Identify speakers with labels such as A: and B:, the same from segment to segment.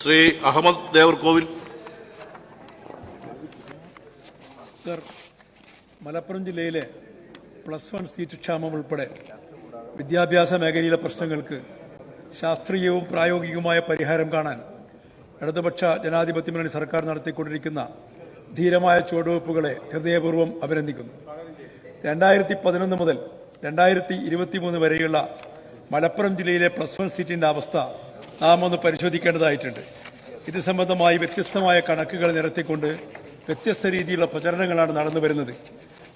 A: Shri Ahmed Devarkovil
B: sir Malappuram ജില്ലയിലെ plus one seat ക്ഷാമം ഉൾപ്പെടെ വിദ്യാഭ്യാസ മേഖലയിലെ പ്രശ്നങ്ങൾക്ക് ശാസ്ത്രീയവും പ്രായോഗികവുമായ പരിഹാരം കാണാൻ ഇടതുപക്ഷ ജനാധിപത്യ മുന്നണി സർക്കാർ നടത്തിക്കൊണ്ടിരിക്കുന്ന ധീരമായ ചുവടുവയ്പ്പുകളെ ഹൃദയപൂർവം അഭിനന്ദിക്കുന്നു. രണ്ടായിരത്തി പതിനൊന്ന് മുതൽ രണ്ടായിരത്തി ഇരുപത്തിമൂന്ന് വരെയുള്ള മലപ്പുറം ജില്ലയിലെ പ്ലസ് വൺ സീറ്റിന്റെ അവസ്ഥ നാം ഒന്ന് പരിശോധിക്കേണ്ടതായിട്ടുണ്ട്. ഇത് സംബന്ധമായി വ്യത്യസ്തമായ കണക്കുകൾ നിരത്തിക്കൊണ്ട് വ്യത്യസ്ത രീതിയിലുള്ള പ്രചരണങ്ങളാണ് നടന്നു വരുന്നത്.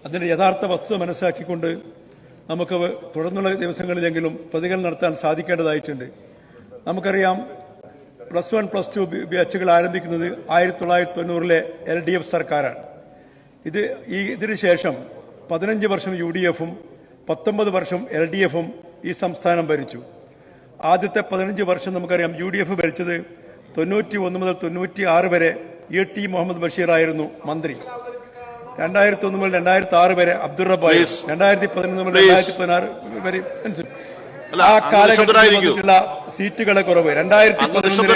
B: അതിന്റെ യഥാർത്ഥ വസ്തു മനസ്സിലാക്കിക്കൊണ്ട് നമുക്ക് തുടർന്നുള്ള ദിവസങ്ങളിലെങ്കിലും പ്രതികരണം നടത്താൻ സാധിക്കേണ്ടതായിട്ടുണ്ട്. നമുക്കറിയാം പ്ലസ് വൺ പ്ലസ് ടു ബാച്ചുകൾ ആരംഭിക്കുന്നത് ആയിരത്തി തൊള്ളായിരത്തി തൊണ്ണൂറിലെ എൽ ഡി എഫ് സർക്കാരാണ്. ഇത് ഈ ഇതിന് ശേഷം പതിനഞ്ച് വർഷം യു ഡി എഫും പത്തൊമ്പത് വർഷം എൽ ഡി എഫും ഈ സംസ്ഥാനം ഭരിച്ചു. ആദ്യത്തെ പതിനഞ്ച് വർഷം നമുക്കറിയാം യു ഡി എഫ് ഭരിച്ചത് തൊണ്ണൂറ്റി ഒന്ന് മുതൽ തൊണ്ണൂറ്റി ആറ് വരെ ഇ ടി മുഹമ്മദ് ബഷീർ ആയിരുന്നു മന്ത്രി. രണ്ടായിരത്തി ഒന്ന് മുതൽ രണ്ടായിരത്തി ആറ് വരെ അബ്ദുൾ റബ്ബായി.
A: Please.
B: രണ്ടായിരത്തി പതിനൊന്ന് മുതൽ. രണ്ടായിരത്തി പതിനാറ് വരെ ആ കാലഘട്ടത്തിലുള്ള സീറ്റുകളെ കുറവ് രണ്ടായിരത്തി പതിനൊന്നിൽ.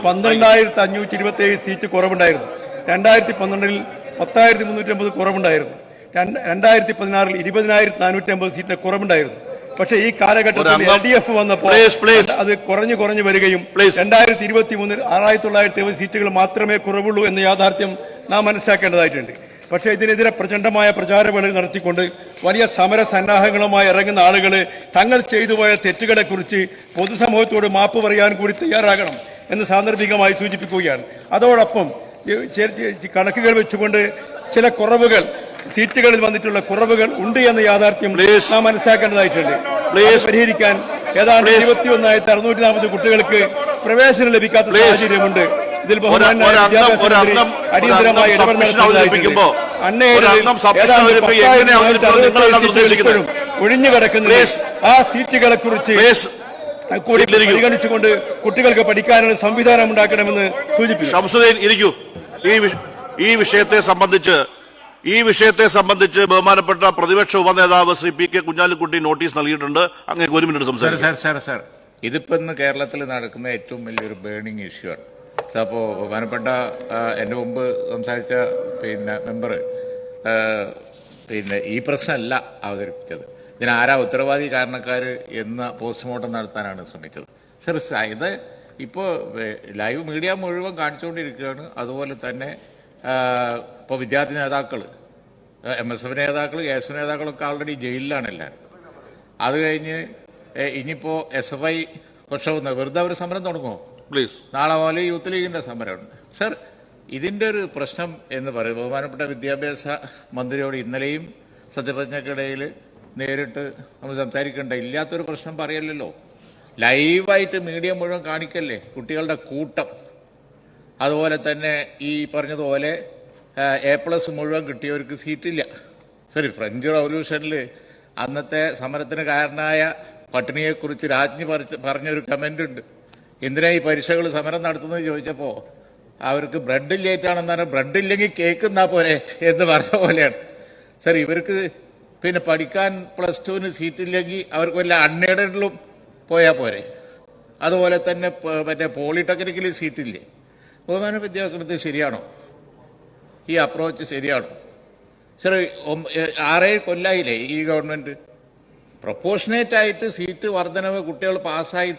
B: പന്ത്രണ്ടായിരത്തി അഞ്ഞൂറ്റി ഇരുപത്തി ഏഴ് സീറ്റ് കുറവുണ്ടായിരുന്നു. രണ്ടായിരത്തി പന്ത്രണ്ടിൽ പത്തായിരത്തി മുന്നൂറ്റി അമ്പത് കുറവുണ്ടായിരുന്നു. രണ്ട്- രണ്ടായിരത്തി പതിനാറിൽ ഇരുപതിനായിരത്തി നാനൂറ്റി അമ്പത് സീറ്റിന്റെ കുറവുണ്ടായിരുന്നു. പക്ഷേ ഈ കാലഘട്ടത്തിൽ എൽ ഡി എഫ് വന്നപ്പോൾ. അത് കുറഞ്ഞു കുറഞ്ഞു വരികയും. രണ്ടായിരത്തി ഇരുപത്തി മൂന്നിൽ ആറായിരത്തി തൊള്ളായിരത്തി എഴുപത് സീറ്റുകൾ മാത്രമേ കുറവുള്ളൂ എന്ന യാഥാർത്ഥ്യം നാം മനസ്സിലാക്കേണ്ടതായിട്ടുണ്ട് പക്ഷേ ഇതിനെതിരെ പ്രചണ്ഡമായ പ്രചാരവേളകൾ നടത്തിക്കൊണ്ട് വലിയ സമര സന്നാഹങ്ങളുമായി ഇറങ്ങുന്ന ആളുകൾ തങ്ങൾ ചെയ്തു പോയ തെറ്റുകളെ കുറിച്ച് പൊതുസമൂഹത്തോട് മാപ്പ് പറയാൻ കൂടി തയ്യാറാകണം എന്ന് സാന്ദർഭികമായി സൂചിപ്പിക്കുകയാണ് അതോടൊപ്പം കണക്കുകൾ വെച്ചുകൊണ്ട് ചില കുറവുകൾ സീറ്റുകളിൽ വന്നിട്ടുള്ള കുറവുകൾ ഉണ്ട് എന്ന യാഥാർത്ഥ്യം. നാം മനസ്സിലാക്കേണ്ടതായിട്ടുണ്ട്. പരിഹരിക്കാൻ ഏതാണ്ട്. ഇരുപത്തി ഒന്നായിരത്തി അറുന്നൂറ്റി നാൽപ്പത് കുട്ടികൾക്ക് പ്രവേശനം ലഭിക്കാത്ത. സാഹചര്യമുണ്ട് ഇതിൽ അടിയന്തരമായി അന്നേരം? ഇപ്പോഴും ഒഴിഞ്ഞു
A: കിടക്കുന്ന
B: ആ സീറ്റുകളെ കുറിച്ച് കൂടി. പരിഗണിച്ചുകൊണ്ട് കുട്ടികൾക്ക് പഠിക്കാനുള്ള സംവിധാനം ഉണ്ടാക്കണമെന്ന് സൂചിപ്പിച്ചു
A: ഇരിക്കൂ ഈ ഈ വിഷയത്തെ സംബന്ധിച്ച് ഈ വിഷയത്തെ സംബന്ധിച്ച് ബഹുമാനപ്പെട്ട പ്രതിപക്ഷ ഉപനേതാവ് Shri P K Kunhalikutty notice നൽകിയിട്ടുണ്ട്. അങ്ങനെ ഒരു മിനിറ്റ് സംസാരിക്കും.
C: Sir sir sir. ഇതിപ്പോ ഇന്ന് കേരളത്തിൽ നടക്കുന്ന ഏറ്റവും വലിയൊരു ബേണിംഗ് ഇഷ്യൂ ആണ്. സാർ അപ്പോൾ ബഹുമാനപ്പെട്ട എന്റെ എന്റെ മുമ്പ് സംസാരിച്ച പിന്നെ മെമ്പർ പിന്നെ ഈ പ്രശ്നമല്ല അവതരിപ്പിച്ചത്. ഇതിന് ആരാ ഉത്തരവാദി കാരണക്കാർ എന്ന പോസ്റ്റ്മോർട്ടം നടത്താനാണ് ശ്രമിച്ചത്. സർ ഇത് ഇപ്പോൾ ലൈവ് മീഡിയ മുഴുവൻ കാണിച്ചുകൊണ്ടിരിക്കുകയാണ്. അതുപോലെ തന്നെ ഇപ്പോൾ വിദ്യാർത്ഥി നേതാക്കൾ എം എസ് എഫ് നേതാക്കൾ കെ എസ് എഫ് നേതാക്കളൊക്കെ ആൾറെഡി ജയിലിലാണ് എല്ലാവരും അത് കഴിഞ്ഞ് ഇനിയിപ്പോൾ ഇനിയിപ്പോ എസ് എഫ് ഐ പക്ഷം വെറുതെ അവർ സമരം തുടങ്ങുമോ?
A: പ്ലീസ്
C: നാളെ പോലെ യൂത്ത് ലീഗിന്റെ സമരമുണ്ട്. സർ ഇതിന്റെ ഒരു പ്രശ്നം എന്ന് പറയുന്നത് ബഹുമാനപ്പെട്ട വിദ്യാഭ്യാസ മന്ത്രിയോട് ഇന്നലെയും സത്യപ്രതിജ്ഞക്കിടയിൽ നേരിട്ട് നമ്മൾ സംസാരിക്കേണ്ട ഇല്ലാത്തൊരു പ്രശ്നം പറയല്ലോ ലൈവായിട്ട് മീഡിയ മുഴുവൻ കാണിക്കല്ലേ കുട്ടികളുടെ കൂട്ടം. അതുപോലെ തന്നെ ഈ പറഞ്ഞതുപോലെ എ പ്ലസ് മുഴുവൻ കിട്ടിയവർക്ക് സീറ്റില്ല. സോറി ഫ്രഞ്ച് റവല്യൂഷനിൽ അന്നത്തെ സമരത്തിന് കാരണമായ പട്ടിണിയെക്കുറിച്ച് രാജ്ഞി പറിച്ച്- പറഞ്ഞൊരു കമന്റ് ഉണ്ട്. എന്തിനാ ഈ പരീക്ഷകൾ സമരം നടത്തുന്നത് ചോദിച്ചപ്പോൾ അവർക്ക് ബ്രെഡ് ലേറ്റാണെന്നാണ് ബ്രെഡ് ഇല്ലെങ്കിൽ കേക്ക് എന്നാ പോരെ എന്ന് പറഞ്ഞ പോലെയാണ്. സർ ഇവർക്ക് പിന്നെ പഠിക്കാൻ പ്ലസ് ടുവിന് സീറ്റില്ലെങ്കിൽ അവർക്ക് വല്ല അൺഎയ്ഡഡിലും പോയാൽ പോരെ. അതുപോലെ തന്നെ മറ്റേ പോളിടെക്നിക്കലി സീറ്റില്ലേ ബഹുമാന വിദ്യാഭ്യാസത്തിൽ ശരിയാണോ? ഈ അപ്രോച്ച് ശരിയാണോ? സർ ആറേഴ് കൊല്ലായില്ലേ ഈ ഗവൺമെന്റ് പ്രൊപ്പോഷനേറ്റ് ആയിട്ട് സീറ്റ് വർധനവ് കുട്ടികൾ പാസ്സായി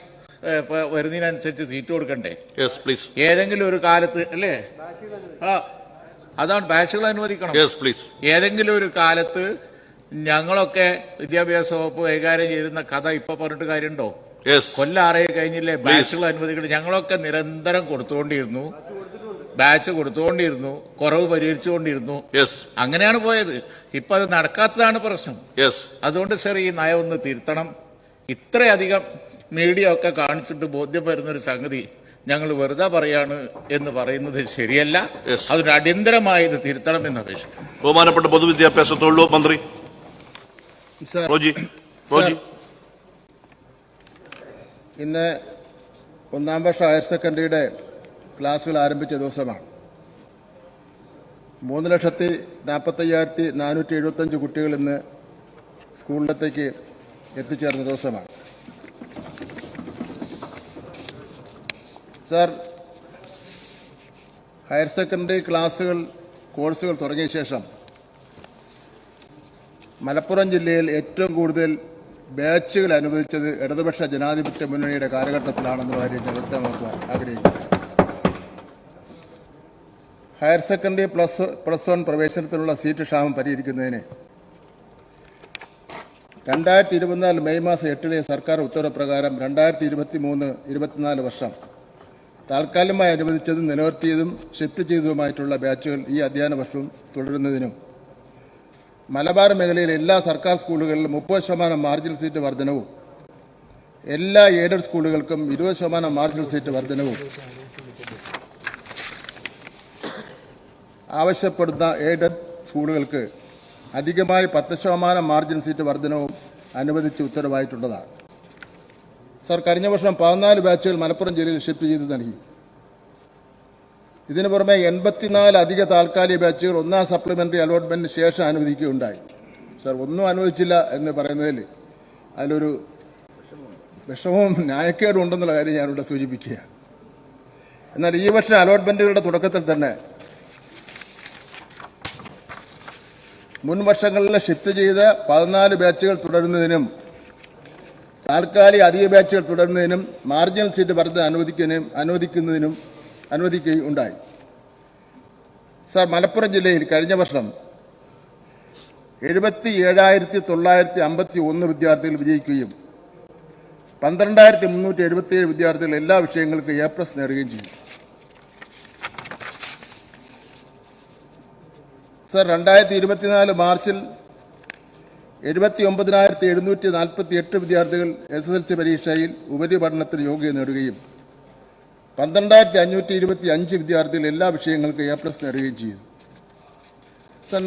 C: വരുന്നതിനനുസരിച്ച് സീറ്റ് കൊടുക്കണ്ടേ?
A: പ്ലീസ്
C: ഏതെങ്കിലും ഒരു കാലത്ത് അല്ലേ? ആ അതാണ് ബാച്ചുകൾ അനുവദിക്കണം.
A: പ്ലീസ്
C: ഏതെങ്കിലും ഒരു കാലത്ത് ഞങ്ങളൊക്കെ വിദ്യാഭ്യാസ വകുപ്പ് കൈകാര്യം ചെയ്യുന്ന കഥ ഇപ്പൊ പറഞ്ഞിട്ട് കാര്യമുണ്ടോ?
A: യെസ്
C: കൊല്ലം ആറേഴ് കഴിഞ്ഞില്ലേ ബാച്ചുകൾ അനുവദിക്കണം ഞങ്ങളൊക്കെ നിരന്തരം കൊടുത്തുകൊണ്ടിരുന്നു. ബാച്ച് കൊടുത്തുകൊണ്ടിരുന്നു. കുറവ് പരിഹരിച്ചുകൊണ്ടിരുന്നു. അങ്ങനെയാണ് പോയത്. ഇപ്പൊ അത് നടക്കാത്തതാണ് പ്രശ്നം. അതുകൊണ്ട് സർ ഈ നയം ഒന്ന് തിരുത്തണം. ഇത്രയധികം മീഡിയ ഒക്കെ കാണിച്ചിട്ട് ബോധ്യം വരുന്ന ഒരു സംഗതി ഞങ്ങൾ വെറുതെ പറയാണ് എന്ന് പറയുന്നത് ശരിയല്ല.
A: അതൊരു
C: അതിന് അടിയന്തരമായി ഇത് തിരുത്തണം എന്ന് അപേക്ഷിക്കും
A: ബഹുമാനപ്പെട്ട പൊതുവിദ്യാഭ്യാസ തൊഴിലുറപ്പ് മന്ത്രി. റോജി റോജി.
D: ഇന്ന് ഒന്നാം വർഷ ഹയർ സെക്കൻഡറിയുടെ ക്ലാസ്സുകൾ ആരംഭിച്ച ദിവസമാണ്. മൂന്ന് ലക്ഷത്തി നാൽപ്പത്തയ്യായിരത്തി നാനൂറ്റി എഴുപത്തഞ്ച് കുട്ടികൾ ഇന്ന് സ്കൂളിലത്തേക്ക് എത്തിച്ചേർന്ന ദിവസമാണ്. സർ ഹയർ സെക്കൻഡറി ക്ലാസ്സുകൾ കോഴ്സുകൾ തുടങ്ങിയ ശേഷം മലപ്പുറം ജില്ലയിൽ ഏറ്റവും കൂടുതൽ ബാച്ചുകൾ അനുവദിച്ചത് ഇടതുപക്ഷ ജനാധിപത്യ മുന്നണിയുടെ കാലഘട്ടത്തിലാണെന്നുള്ള കാര്യം ഞാൻ വ്യക്തമാക്കുവാൻ ആഗ്രഹിക്കുന്നു. Higher secondary plus plus one പ്രവേശനത്തിനുള്ള seat ക്ഷാമം പരിഹരിക്കുന്നതിന് രണ്ടായിരത്തി ഇരുപത്തിനാല് മെയ് മാസം എട്ടിലെ സർക്കാർ ഉത്തരവ് രണ്ടായിരത്തി ഇരുപത്തി മൂന്ന് ഇരുപത്തിനാല് വർഷം താൽക്കാലികമായി അനുവദിച്ചതും നിലനിർത്തിയതും ഷിഫ്റ്റ് ചെയ്തതുമായിട്ടുള്ള ബാച്ചുകൾ ഈ അധ്യയന വർഷവും തുടരുന്നതിനും മലബാർ മേഖലയിലെ എല്ലാ സർക്കാർ സ്കൂളുകളിലും മുപ്പത് ശതമാനം മാർജിൻ സീറ്റ് വർധനവും എല്ലാ എയ്ഡഡ് സ്കൂളുകൾക്കും ഇരുപത് ശതമാനം മാർജിൻ സീറ്റ് വർധനവും. ആവശ്യപ്പെടുന്ന എയ്ഡഡ് സ്കൂളുകൾക്ക് അധികമായി പത്ത് ശതമാനം മാർജിൻ സീറ്റ് വർധനവും അനുവദിച്ച് ഉത്തരവായിട്ടുള്ളതാണ്. സർ കഴിഞ്ഞ വർഷം പതിനാല് ബാച്ചുകൾ മലപ്പുറം ജില്ലയിൽ ഷിഫ്റ്റ് ചെയ്ത് നൽകി. ഇതിനു പുറമെ എൺപത്തിനാല് അധിക താൽക്കാലിക ബാച്ചുകൾ ഒന്നാം സപ്ലിമെന്ററി അലോട്ട്മെന്റിന് ശേഷം അനുവദിക്കുകയുണ്ടായി. സർ ഒന്നും അനുവദിച്ചില്ല എന്ന് പറയുന്നതിൽ അതിലൊരു വിഷമവും ന്യായക്കേടും ഉണ്ടെന്നുള്ള കാര്യം ഞാനിവിടെ സൂചിപ്പിക്കുകയാണ്. എന്നാൽ ഈ വർഷം അലോട്ട്മെന്റുകളുടെ തുടക്കത്തിൽ തന്നെ മുൻ വർഷങ്ങളിൽ ഷിഫ്റ്റ് ചെയ്ത് പതിനാല് ബാച്ചുകൾ തുടരുന്നതിനും താൽക്കാലിക അധിക ബാച്ചുകൾ തുടരുന്നതിനും മാർജിനൽ സീറ്റ് വർദ്ധന അനുവദിക്കുന്നതിനും അനുവദിക്കുന്നതിനും അനുവദിക്കുകയുണ്ടായി. സാർ മലപ്പുറം ജില്ലയിൽ കഴിഞ്ഞ വർഷം എഴുപത്തി ഏഴായിരത്തി തൊള്ളായിരത്തി അമ്പത്തി ഒന്ന് വിദ്യാർത്ഥികൾ വിജയിക്കുകയും പന്ത്രണ്ടായിരത്തി മുന്നൂറ്റി എഴുപത്തിയേഴ് വിദ്യാർത്ഥികൾ എല്ലാ വിഷയങ്ങൾക്കും എ പ്ലസ് നേടുകയും ചെയ്തു. സർ രണ്ടായിരത്തി ഇരുപത്തിനാല് മാർച്ചിൽ എഴുപത്തി ഒമ്പതിനായിരത്തി എഴുന്നൂറ്റി നാൽപ്പത്തി എട്ട് വിദ്യാർത്ഥികൾ എസ് എസ് എൽ സി പരീക്ഷയിൽ ഉപരിപഠനത്തിന് യോഗ്യത നേടുകയും പന്ത്രണ്ടായിരത്തി അഞ്ഞൂറ്റി ഇരുപത്തി അഞ്ച് വിദ്യാർത്ഥികൾ എല്ലാ വിഷയങ്ങൾക്കും എ പ്ലസ് നേടുകയും ചെയ്തു.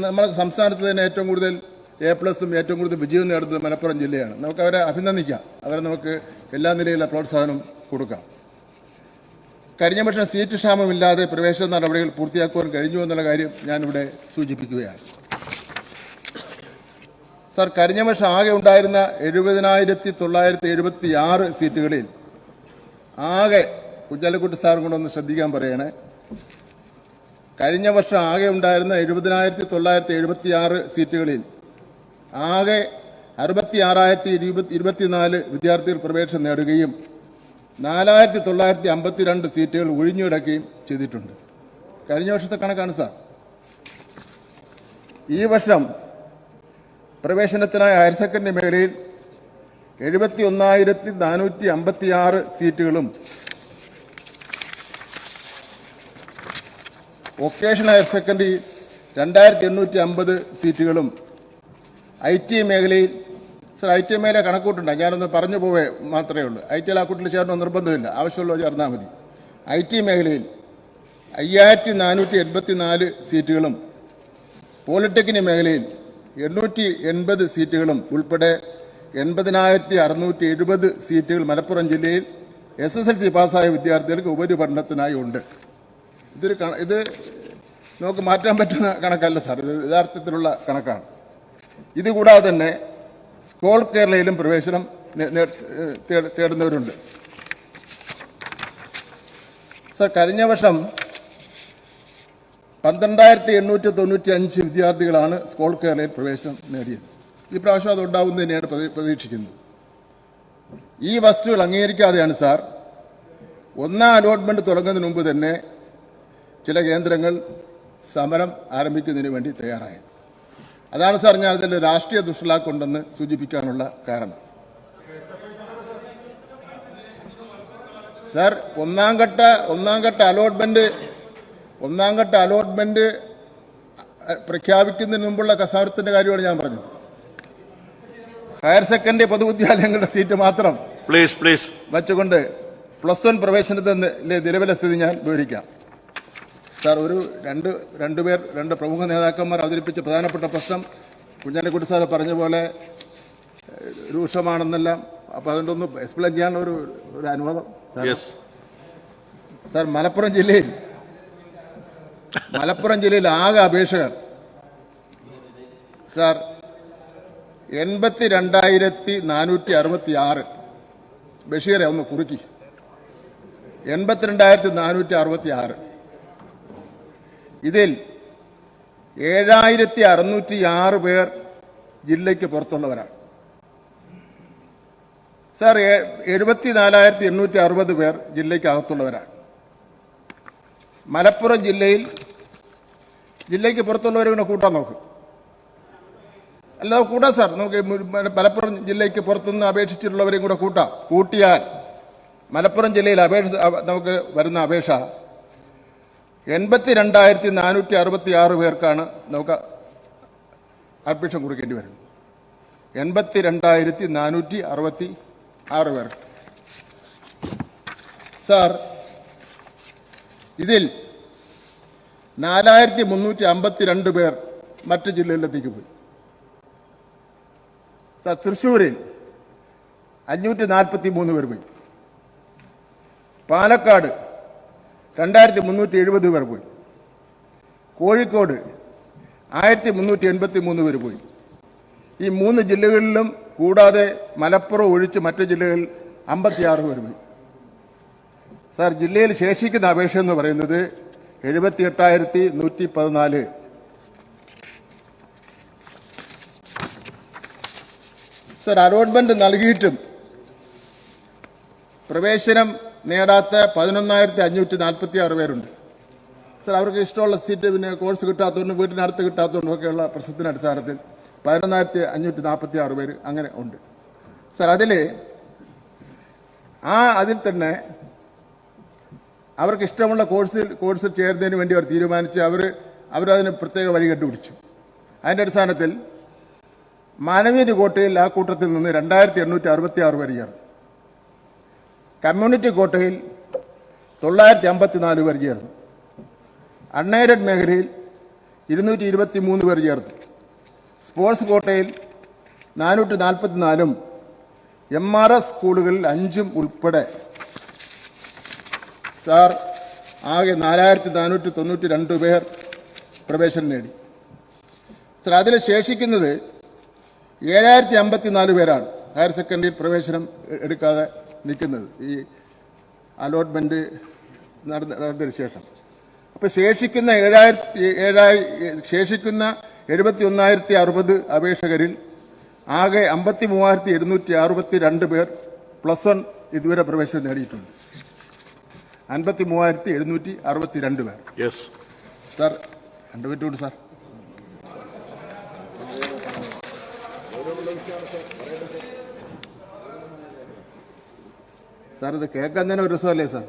D: നമ്മുടെ സംസ്ഥാനത്ത് തന്നെ ഏറ്റവും കൂടുതൽ എ പ്ലസും ഏറ്റവും കൂടുതൽ വിജയം നേടുന്നത് മലപ്പുറം ജില്ലയാണ്. നമുക്ക് അവരെ അഭിനന്ദിക്കാം. അവരെ നമുക്ക് എല്ലാ നിലയിലുള്ള പ്രോത്സാഹനം കൊടുക്കാം. കഴിഞ്ഞ വർഷം സീറ്റ് ക്ഷാമമില്ലാതെ പ്രവേശന നടപടികൾ പൂർത്തിയാക്കുവാൻ കഴിഞ്ഞു എന്നുള്ള കാര്യം ഞാനിവിടെ സൂചിപ്പിക്കുകയാണ്. സർ കഴിഞ്ഞ വർഷം ആകെ ഉണ്ടായിരുന്ന എഴുപതിനായിരത്തി തൊള്ളായിരത്തി എഴുപത്തി ആറ് സീറ്റുകളിൽ ആകെ കുഞ്ഞാലിക്കുട്ടി സാറും കൂടെ ഒന്ന് ശ്രദ്ധിക്കാൻ പറയണേ. കഴിഞ്ഞ വർഷം ആകെ ഉണ്ടായിരുന്ന എഴുപതിനായിരത്തി തൊള്ളായിരത്തി എഴുപത്തി ആറ് സീറ്റുകളിൽ ആകെ അറുപത്തി ആറായിരത്തി ഇരുപത്തിനാല് വിദ്യാർത്ഥികൾ പ്രവേശനം നേടുകയും നാലായിരത്തി തൊള്ളായിരത്തി അമ്പത്തിരണ്ട് സീറ്റുകൾ ഒഴിഞ്ഞുകിടക്കുകയും ചെയ്തിട്ടുണ്ട്. കഴിഞ്ഞ വർഷത്തെ കണക്കാണ് സാർ. ഈ വർഷം പ്രവേശനത്തിനായി ഹയർ സെക്കൻഡറി മേഖലയിൽ എഴുപത്തി ഒന്നായിരത്തി നാനൂറ്റി അമ്പത്തി ആറ് സീറ്റുകളും വൊക്കേഷണൽ ഹയർ സെക്കൻഡറി രണ്ടായിരത്തി എണ്ണൂറ്റി അമ്പത് സീറ്റുകളും ഐ ടി മേഖലയിൽ സർ ഐ ടി മേഖല കണക്കൂട്ടുണ്ട്. ഞാനൊന്ന് പറഞ്ഞു പോവേ മാത്രമേ ഉള്ളൂ. ഐ ടി ആ കൂട്ടിൽ ചേർന്ന നിർബന്ധമില്ല. ആവശ്യമുള്ളവർ ചേർന്നാൽ മതി. ഐ ടി മേഖലയിൽ അയ്യായിരത്തി നാനൂറ്റി എൺപത്തി നാല് സീറ്റുകളും പോളിടെക്നിക് മേഖലയിൽ എണ്ണൂറ്റി എൺപത് സീറ്റുകളും ഉൾപ്പെടെ എൺപതിനായിരത്തി അറുന്നൂറ്റി എഴുപത് സീറ്റുകൾ മലപ്പുറം ജില്ലയിൽ എസ് എസ് എൽ സി പാസ്സായ വിദ്യാർത്ഥികൾക്ക് ഉപരിപഠനത്തിനായി ഉണ്ട്. ഇതൊരു ഇത് നമുക്ക് മാറ്റാൻ പറ്റുന്ന കണക്കല്ല സാർ. ഇത് യഥാർത്ഥത്തിലുള്ള കണക്കാണ്. ഇതുകൂടാതെ തന്നെ സ്കോൾ കേരളയിലും പ്രവേശനം തേടുന്നവരുണ്ട്. സർ കഴിഞ്ഞ വർഷം പന്ത്രണ്ടായിരത്തി എണ്ണൂറ്റി തൊണ്ണൂറ്റി അഞ്ച് വിദ്യാർത്ഥികളാണ് സ്കോൾ കേരളയിൽ പ്രവേശനം നേടിയത്. ഈ പ്രാവശ്യം അത് ഉണ്ടാവും തന്നെയാണ് പ്രതി- പ്രതീക്ഷിക്കുന്നത്. ഈ വസ്തുക്കൾ അംഗീകരിക്കാതെയാണ് സാർ ഒന്നാം അലോട്ട്മെന്റ് തുടങ്ങുന്നതിന് മുമ്പ് തന്നെ ചില കേന്ദ്രങ്ങൾ സമരം ആരംഭിക്കുന്നതിന് വേണ്ടി തയ്യാറായത് അതാണ് സാർ ഞാൻ അതിൽ രാഷ്ട്രീയ ദുഷ്ടലാക്കുണ്ടെന്ന് സൂചിപ്പിക്കാനുള്ള കാരണം. സാർ ഒന്നാം ഘട്ട ഒന്നാം ഘട്ട അലോട്ട്മെന്റ് ഒന്നാം ഘട്ട അലോട്ട്മെന്റ് പ്രഖ്യാപിക്കുന്നതിന് മുമ്പുള്ള കസാരത്തിന്റെ കാര്യമാണ് ഞാൻ പറഞ്ഞത്. ഹയർ സെക്കൻഡറി പൊതുവിദ്യാലയങ്ങളുടെ സീറ്റ് മാത്രം
A: പ്ലീസ് പ്ലീസ്
D: വച്ചുകൊണ്ട് പ്ലസ് വൺ പ്രവേശനത്തിന്റെ നിലവിലെ സ്ഥിതി ഞാൻ വിവരിക്കാം. സാർ ഒരു രണ്ട് രണ്ടുപേർ രണ്ട് പ്രമുഖ നേതാക്കന്മാർ അവതരിപ്പിച്ച പ്രധാനപ്പെട്ട പ്രശ്നം കുഞ്ഞാലിക്കുട്ടി സാർ പറഞ്ഞ പോലെ രൂക്ഷമാണെന്നെല്ലാം. അപ്പൊ അതുകൊണ്ടൊന്ന് എക്സ്പ്ലെയിൻ ചെയ്യാൻ ഒരു ഒരു അനുവാദം സാർ മലപ്പുറം ജില്ലയിൽ മലപ്പുറം ജില്ലയിൽ ആകെ അപേക്ഷകർ സാർ എൺപത്തി രണ്ടായിരത്തി നാനൂറ്റി അറുപത്തി ആറ് ബഷീറെ ഒന്ന് കുറുക്കി. എൺപത്തിരണ്ടായിരത്തി നാനൂറ്റി അറുപത്തി ആറ് ഇതിൽ ഏഴായിരത്തി അറുന്നൂറ്റി ആറ് പേർ ജില്ലയ്ക്ക് പുറത്തുള്ളവരാണ്. സാർ എഴുപത്തിനാലായിരത്തി എണ്ണൂറ്റി അറുപത് പേർ ജില്ലയ്ക്ക് അകത്തുള്ളവരാണ്. മലപ്പുറം ജില്ലയിൽ ജില്ലയ്ക്ക് പുറത്തുള്ളവരെ കൂടെ കൂട്ടാൻ നോക്കും. അല്ലാതെ കൂട്ടാം സാർ നമുക്ക് മലപ്പുറം ജില്ലയ്ക്ക് പുറത്തുനിന്ന് അപേക്ഷിച്ചിട്ടുള്ളവരെയും കൂടെ കൂട്ടാം. കൂട്ടിയാൽ മലപ്പുറം ജില്ലയിൽ അപേക്ഷ നമുക്ക് വരുന്ന അപേക്ഷ എൺപത്തി രണ്ടായിരത്തി നാനൂറ്റി അറുപത്തി ആറ് പേർക്കാണ് നമുക്ക് അഡ്മിഷൻ കൊടുക്കേണ്ടി വരുന്നത്. എൺപത്തി രണ്ടായിരത്തി നാനൂറ്റി അറുപത്തി ആറ് പേർക്ക് സാർ ഇതിൽ നാലായിരത്തി മുന്നൂറ്റി അമ്പത്തി രണ്ട് പേർ മറ്റ് ജില്ലയിലെത്തിക്ക് പോയി. സാർ തൃശ്ശൂരിൽ അഞ്ഞൂറ്റി നാൽപ്പത്തി മൂന്ന് പേർ പോയി. പാലക്കാട് രണ്ടായിരത്തി മുന്നൂറ്റി എഴുപത് പേർ പോയി. കോഴിക്കോട് ആയിരത്തി മുന്നൂറ്റി എൺപത്തി മൂന്ന് പേർ പോയി. ഈ മൂന്ന് ജില്ലകളിലും കൂടാതെ മലപ്പുറം ഒഴിച്ച് മറ്റു ജില്ലകളിൽ അമ്പത്തിയാറ് പേർ പോയി. സാർ ജില്ലയിൽ ശേഷിക്കുന്ന അപേക്ഷ എന്ന് പറയുന്നത് എഴുപത്തി എട്ടായിരത്തി നൂറ്റി പതിനാല് സർ അലോട്ട്മെന്റ് നൽകിയിട്ടും പ്രവേശനം നേടാത്ത പതിനൊന്നായിരത്തി അഞ്ഞൂറ്റി നാൽപ്പത്തി ആറ് പേരുണ്ട്. സർ അവർക്ക് ഇഷ്ടമുള്ള സീറ്റ് പിന്നെ കോഴ്സ് കിട്ടാത്തതുകൊണ്ടും വീട്ടിനടുത്ത് കിട്ടാത്തതുകൊണ്ടും ഒക്കെയുള്ള പ്രശ്നത്തിന്റെ അടിസ്ഥാനത്തിൽ പതിനൊന്നായിരത്തി അഞ്ഞൂറ്റി നാൽപ്പത്തി ആറ് പേര് അങ്ങനെ ഉണ്ട്. സർ അതിൽ ആ അതിൽ തന്നെ അവർക്ക് ഇഷ്ടമുള്ള കോഴ്സിൽ കോഴ്സിൽ ചേരുന്നതിന് വേണ്ടി അവർ തീരുമാനിച്ച് അവർ അവരതിന് പ്രത്യേക വഴി കണ്ടുപിടിച്ചു. അതിന്റെ അടിസ്ഥാനത്തിൽ മാനവീയ കോട്ടയിൽ ആ കൂട്ടത്തിൽ നിന്ന് രണ്ടായിരത്തി എണ്ണൂറ്റി അറുപത്തി ആറ് പേര് ചേർന്നു. കമ്മ്യൂണിറ്റി കോട്ടയിൽ തൊള്ളായിരത്തി അമ്പത്തിനാല് പേർ ചേർന്നു. അൺഎയ്ഡഡ് മേഖലയിൽ ഇരുന്നൂറ്റി ഇരുപത്തി മൂന്ന് പേർ ചേർന്നു. സ്പോർട്സ് കോട്ടയിൽ നാനൂറ്റി നാൽപ്പത്തിനാലും എം ആർ എസ് സ്കൂളുകളിൽ അഞ്ചും ഉൾപ്പെടെ. സാർ ആകെ നാലായിരത്തി നാനൂറ്റി തൊണ്ണൂറ്റി രണ്ട് പേർ പ്രവേശനം നേടി. സാർ അതിൽ ശേഷിക്കുന്നത് ഏഴായിരത്തി അമ്പത്തിനാല് പേരാണ്. ഹയർ സെക്കൻഡറി പ്രവേശനം എടുക്കാതെ നിൽക്കുന്നത്. ഈ അലോട്ട്മെന്റ് നടന്ന- നടന്നതിന് ശേഷം. അപ്പൊ ശേഷിക്കുന്ന ഏഴായിരത്തി ഏഴായി ശേഷിക്കുന്ന എഴുപത്തി ഒന്നായിരത്തി അറുപത് അപേക്ഷകരിൽ ആകെ അമ്പത്തി മൂവായിരത്തി എഴുന്നൂറ്റി അറുപത്തി രണ്ട് പേർ പ്ലസ് വൺ ഇതുവരെ പ്രവേശനം നേടിയിട്ടുണ്ട്. അൻപത്തി മൂവായിരത്തി എഴുന്നൂറ്റി അറുപത്തി രണ്ട് പേർ.
A: യെസ്
D: സാർ രണ്ട് മിനിറ്റ് കൂടി സാർ സാർ. ഇത് കേൾക്കാൻ തന്നെ ഒരു രസമല്ലേ സാർ?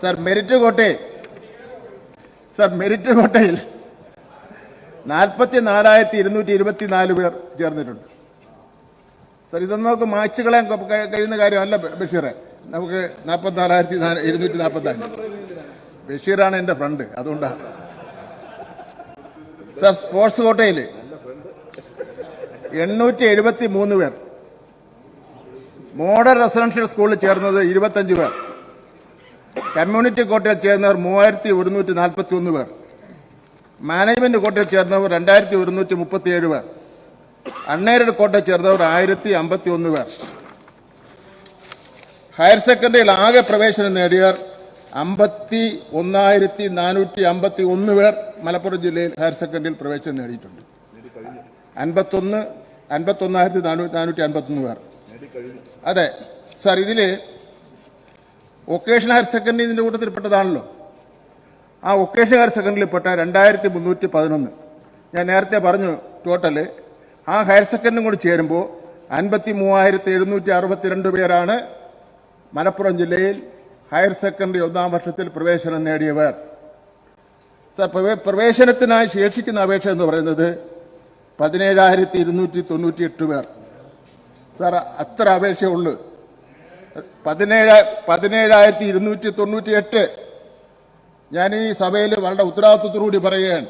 D: സാർ മെരിറ്റ് കോട്ടയിൽ. സാർ മെരിറ്റ് കോട്ടയിൽ നാൽപ്പത്തി നാലായിരത്തി ഇരുന്നൂറ്റി ഇരുപത്തിനാല് പേർ ചേർന്നിട്ടുണ്ട്. സാർ ഇതൊന്നും നമുക്ക് മാച്ച് കളയാൻ കഴിയുന്ന കാര്യമല്ല ബഷീറെ. നമുക്ക് നാൽപ്പത്തി നാലായിരത്തി ഇരുന്നൂറ്റി നാൽപ്പത്തി അഞ്ച് ബഷീറാണ് എന്റെ ഫ്രണ്ട് അതുകൊണ്ടാണ് സാർ സ്പോർട്സ് കോട്ടയിൽ എണ്ണൂറ്റി എഴുപത്തി മൂന്ന് പേർ. മോഡൽ റെസിഡൻഷ്യൽ സ്കൂളിൽ ചേർന്നത് ഇരുപത്തഞ്ച് പേർ. കമ്മ്യൂണിറ്റി കോട്ടയിൽ ചേർന്നവർ മൂവായിരത്തി ഒരുന്നൂറ്റി നാൽപ്പത്തി ഒന്ന് പേർ. മാനേജ്മെന്റ് കോട്ടയിൽ ചേർന്നവർ രണ്ടായിരത്തി ഒരുന്നൂറ്റി മുപ്പത്തിയേഴ് പേർ. അണ്ണേരുടെ കോട്ടയിൽ ചേർന്നവർ ആയിരത്തി അമ്പത്തി ഒന്ന് പേർ. ഹയർ സെക്കൻഡറിയിൽ ആകെ പ്രവേശനം നേടിയവർ അമ്പത്തി ഒന്നായിരത്തി നാനൂറ്റി അമ്പത്തി ഒന്ന് പേർ മലപ്പുറം ജില്ലയിൽ ഹയർ സെക്കൻഡറിയിൽ പ്രവേശനം നേടിയിട്ടുണ്ട്. അൻപത്തൊന്ന് അൻപത്തൊന്നായിരത്തി നാനൂറ്റി നാനൂറ്റി അൻപത്തൊന്ന് പേർ. അതെ. സാർ ഇതിൽ വൊക്കേഷണൽ ഹയർ സെക്കൻഡറി ഇതിന്റെ കൂട്ടത്തിൽപ്പെട്ടതാണല്ലോ ആ വൊക്കേഷണൽ ഹയർ സെക്കൻഡറിയിൽപ്പെട്ട രണ്ടായിരത്തി മുന്നൂറ്റി പതിനൊന്ന് ഞാൻ നേരത്തെ പറഞ്ഞു ടോട്ടൽ ആ ഹയർ സെക്കൻഡറിയും കൂടി ചേരുമ്പോൾ അൻപത്തി മൂവായിരത്തി എഴുന്നൂറ്റി അറുപത്തിരണ്ട് പേരാണ് മലപ്പുറം ജില്ലയിൽ ഹയർ സെക്കൻഡറി ഒന്നാം വർഷത്തിൽ പ്രവേശനം നേടിയവർ. സാർ പ്രവേശനത്തിനായി ശേഷിക്കുന്ന അപേക്ഷ എന്ന് പറയുന്നത് പതിനേഴായിരത്തി ഇരുന്നൂറ്റി തൊണ്ണൂറ്റി എട്ട് പേർ. സാർ അത്ര അപേക്ഷയുള്ളൂ. പതിനേഴ് പതിനേഴായിരത്തി ഇരുന്നൂറ്റി തൊണ്ണൂറ്റി എട്ട് ഞാൻ ഈ സഭയിൽ വളരെ ഉത്തരവാദിത്വത്തോടുകൂടി പറയുകയാണ്.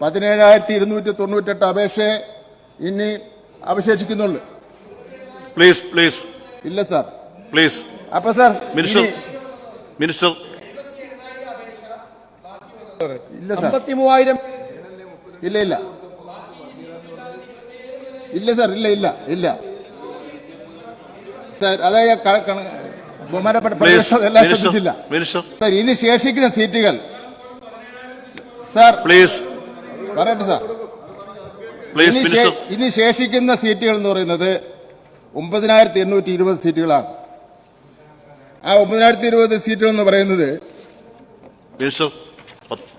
D: പതിനേഴായിരത്തി ഇരുന്നൂറ്റി തൊണ്ണൂറ്റെട്ട് അപേക്ഷയെ ഇനി അവശേഷിക്കുന്നുള്ളു.
A: പ്ലീസ് പ്ലീസ്
D: ഇല്ല സാർ.
A: പ്ലീസ്
D: അപ്പൊ സാർ
A: മിനിസ്റ്റർ മിനിസ്റ്റർ.
D: ഇല്ല സാർ.
B: മൂവായിരം
D: ഇല്ല ഇല്ല. ഇല്ല സാർ ഇല്ല ഇല്ല ഇല്ല. സാർ അതായത് ബഹുമാനപ്പെട്ട എല്ലാം ശ്രദ്ധിച്ചില്ല. ഇനി ശേഷിക്കുന്ന സീറ്റുകൾ. Sir
A: please.
D: പറയട്ടെ സാർ. ഇനി ശേഷിക്കുന്ന സീറ്റുകൾ എന്ന് പറയുന്നത് ഒമ്പതിനായിരത്തി എണ്ണൂറ്റി ഇരുപത് സീറ്റുകളാണ്. ആ ഒമ്പതിനായിരത്തി ഇരുപത് സീറ്റുകൾ എന്ന് പറയുന്നത്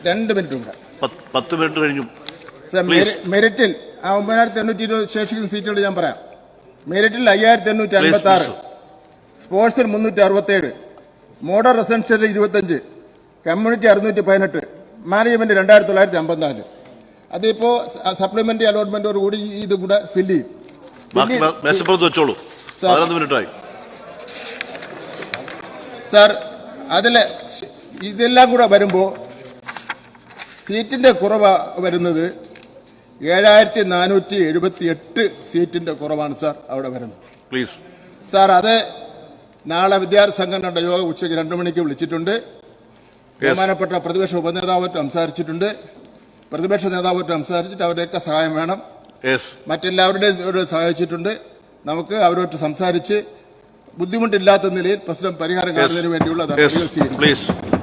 D: രണ്ട് മിനിറ്റ് ഉണ്ട്.
A: പത്ത് മിനിറ്റ് കഴിഞ്ഞു.
D: മെറിറ്റിൽ ആ ഒമ്പതിനായിരത്തി എണ്ണൂറ്റി ഇരുപത് ശേഷിക്കുന്ന സീറ്റുകൾ ഞാൻ പറയാം. മെരിറ്റിൽ അയ്യായിരത്തി എണ്ണൂറ്റി അൻപത്തി ആറ്. സ്പോർട്സിൽ മുന്നൂറ്റി അറുപത്തേഴ് മോഡൽ റെസിഡൻഷ്യൽ ഇരുപത്തഞ്ച്. കമ്മ്യൂണിറ്റി അറുന്നൂറ്റി പതിനെട്ട്. മാനേജ്മെന്റ് രണ്ടായിരത്തി തൊള്ളായിരത്തി അമ്പത്തിനാല് അതിപ്പോ സപ്ലിമെന്ററി അലോട്ട്മെന്റോട് കൂടി ഇത് കൂടെ ഫില്ല് ചെയ്യും. സാർ അതിൽ ഇതെല്ലാം കൂടെ വരുമ്പോ സീറ്റിന്റെ കുറവ് വരുന്നത്. ഏഴായിരത്തി നാനൂറ്റി എഴുപത്തി എട്ട് സീറ്റിന്റെ കുറവാണ് സാർ അവിടെ വരുന്നത്.
A: പ്ലീസ്
D: സാർ അത് നാളെ വിദ്യാർത്ഥി സംഘടനയുടെ യോഗം ഉച്ചയ്ക്ക് രണ്ടു മണിക്ക് വിളിച്ചിട്ടുണ്ട്. ബഹുമാനപ്പെട്ട പ്രതിപക്ഷ ഉപനേതാവായിട്ട് സംസാരിച്ചിട്ടുണ്ട്. പ്രതിപക്ഷ നേതാവായിട്ട് സംസാരിച്ചിട്ട് അവരുടെയൊക്കെ സഹായം വേണം. മറ്റെല്ലാവരുടെയും സഹായിച്ചിട്ടുണ്ട്. നമുക്ക് അവരോട് സംസാരിച്ച് ബുദ്ധിമുട്ടില്ലാത്ത നിലയിൽ പ്രശ്നം പരിഹാരം കാണുന്നതിന് വേണ്ടിയുള്ള നടപടികൾ സ്വീകരിക്കും.